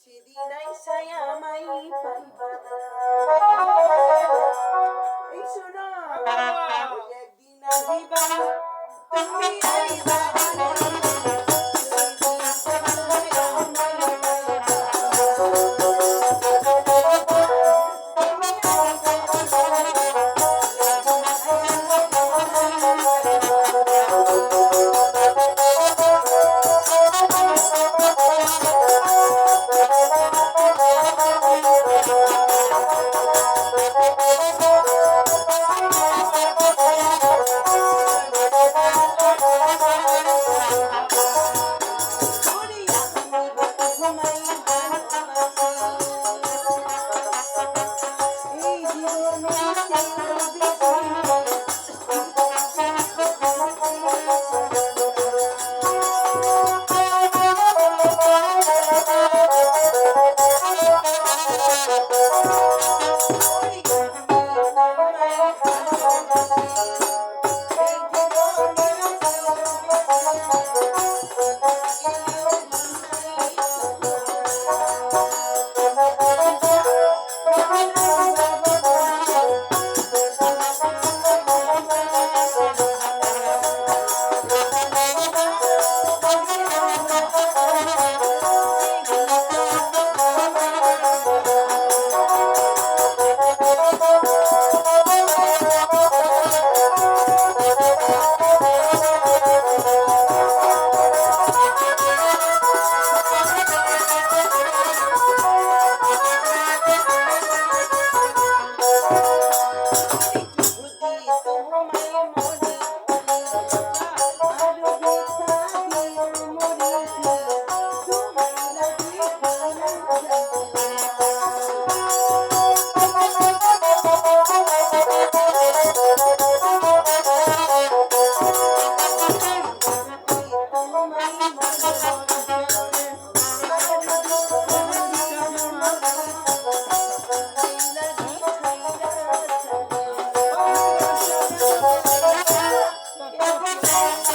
সেদিন আইসাই আমাই পাইবা না। এই শোনো, ওই একদিন আহিবা, তুমি আইবা ওই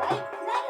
đấy đấy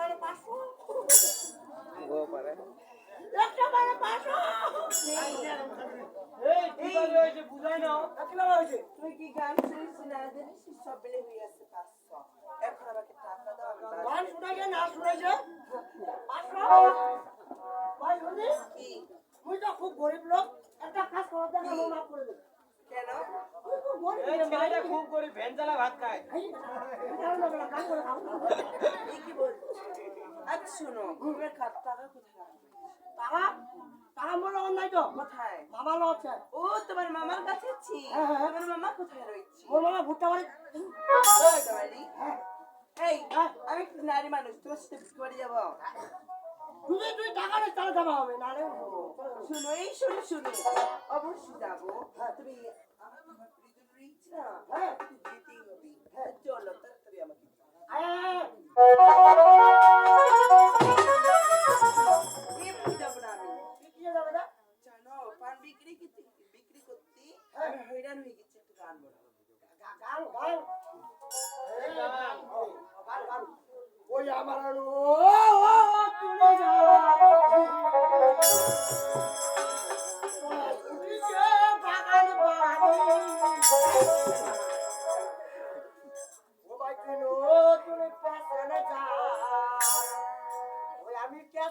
বারে পাঁচশো। একটা বারে পাঁচশো। এই কীভাবে হয়েছে? তুই কি গান শুনিস না জানিস সব মিলে হয়ে আছে পাঁচশো এখন আমাকে টাকা দাও গান শুনেছে, না শুনেছে? পাঁচশো? ভাই, শুনি? কি মুই তো খুব গরিব লোক একটা কাজ করো দেখা মন মাফ করে দেবে কেন খুব গরিব খুব করে ভেনজালা ভাত খায় কাজ করে। এই কি বলছো আচ্ছা শোনো ঘুমের টাকা কোথায়? টাকা টাকা মোর নাই তো। কোথায়? মামার লগত আছে। ও তোমার মামার কাছে আছি। হ্যাঁ, হ্যাঁ। তোমার মামা কোথায় রয়েছে? মোর মামা ভুট্টা বাড়ি হ্যাঁ এই। আমি একটু নারী মানুষ তোমার সাথে করে যাব। যদি তুই টাকা নেই তাহলে জমা হবে নাহলে শুনো এই শুনো শুনো। অবশ্যই যাব। তুমি আমার প্রিজন রয়েছে না হ্যাঁ।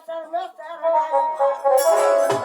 ওই আমি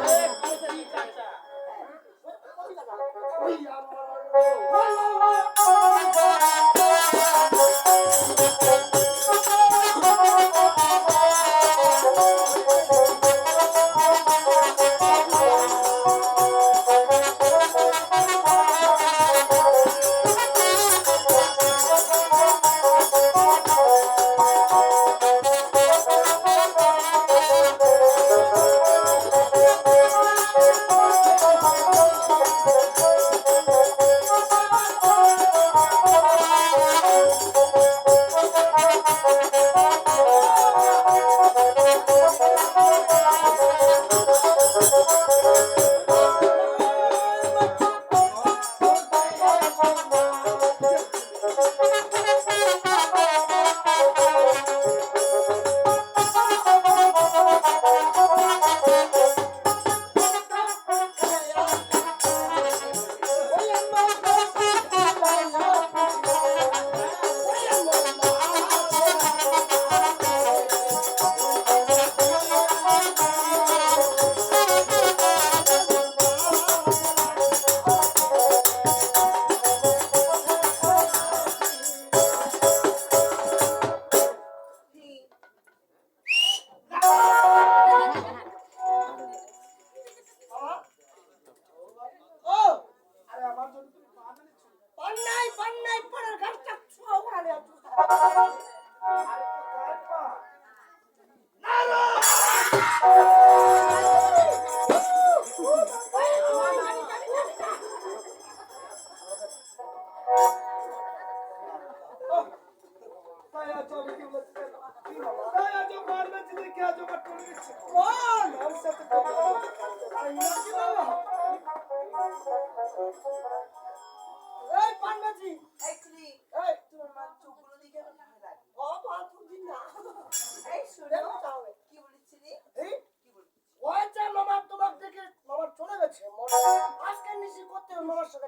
করতে মামার সাথে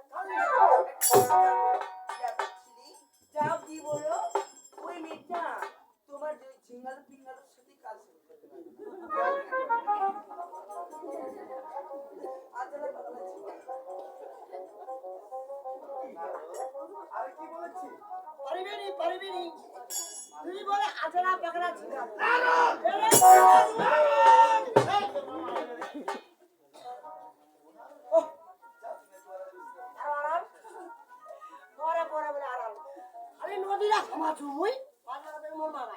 যাও কি বলো? ওই মেয়েটা তোমার যে ঝিঙ্গালো ফিঙ্গালোর সাথে কাজ আর কি বলেছি? পারিবেনি পারিবেনি বলে আজরা পাকড়া ঝিঙ্গা Ama duy. Vallahi benim olmam.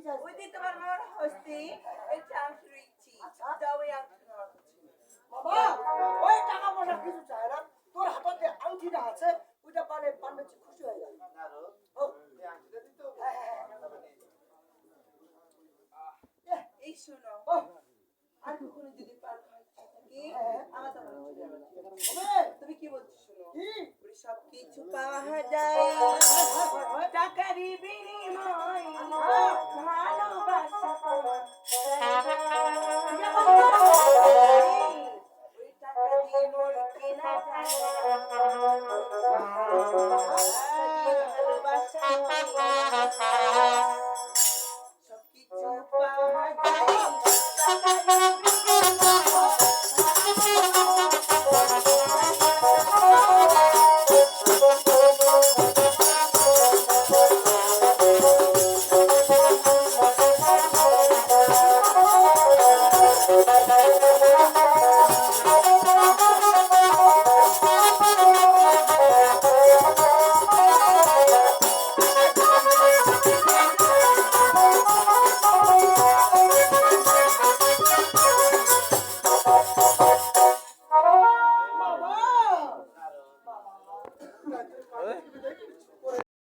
Uite তোমার মন হস্তি এটা আমি রইছি যাও বাবা ওই টাকা পয়সা কিছু চাই না। তোর হাতে আংটিটা আছে ওইটা পালে পান্ডাজি খুশি হয়ে যাবে। হ্যাঁ, হ্যাঁ, হ্যাঁ। এই শোনো। আর কখনো যদি পার আমার তুমি কি বলছো শোনো? সবকিছু পাওয়া যায়।